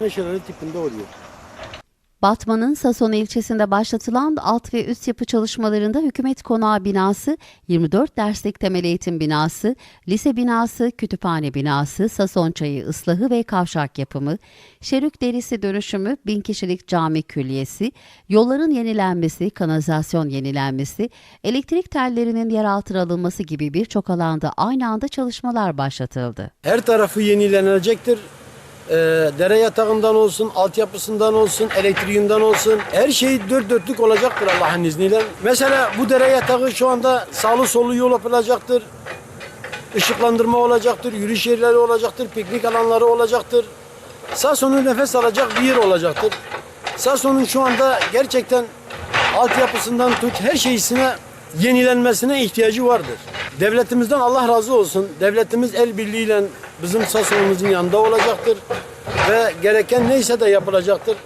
Meşaleli tipinde oluyor. Batman'ın Sason ilçesinde başlatılan alt ve üst yapı çalışmalarında hükümet konağı binası, 24 derslik temel eğitim binası, lise binası, kütüphane binası, Sason çayı ıslahı ve kavşak yapımı, Şerük derisi dönüşümü, bin kişilik cami külliyesi, yolların yenilenmesi, kanalizasyon yenilenmesi, elektrik tellerinin yeraltına alınması gibi birçok alanda aynı anda çalışmalar başlatıldı. Her tarafı yenilenecektir. Ee, dere yatağından olsun, altyapısından olsun, elektriğinden olsun. Her şey dört dörtlük olacaktır Allah'ın izniyle. Mesela bu dere yatağı şu anda sağlı sollu yol yapılacaktır. Işıklandırma olacaktır, yürüyüş yerleri olacaktır, piknik alanları olacaktır. Sason'un nefes alacak bir yer olacaktır. Sason'un şu anda gerçekten altyapısından tut her şeysine yenilenmesine ihtiyacı vardır. Devletimizden Allah razı olsun. Devletimiz el birliğiyle bizim Sason'umuzun yanında olacaktır ve gereken neyse de yapılacaktır.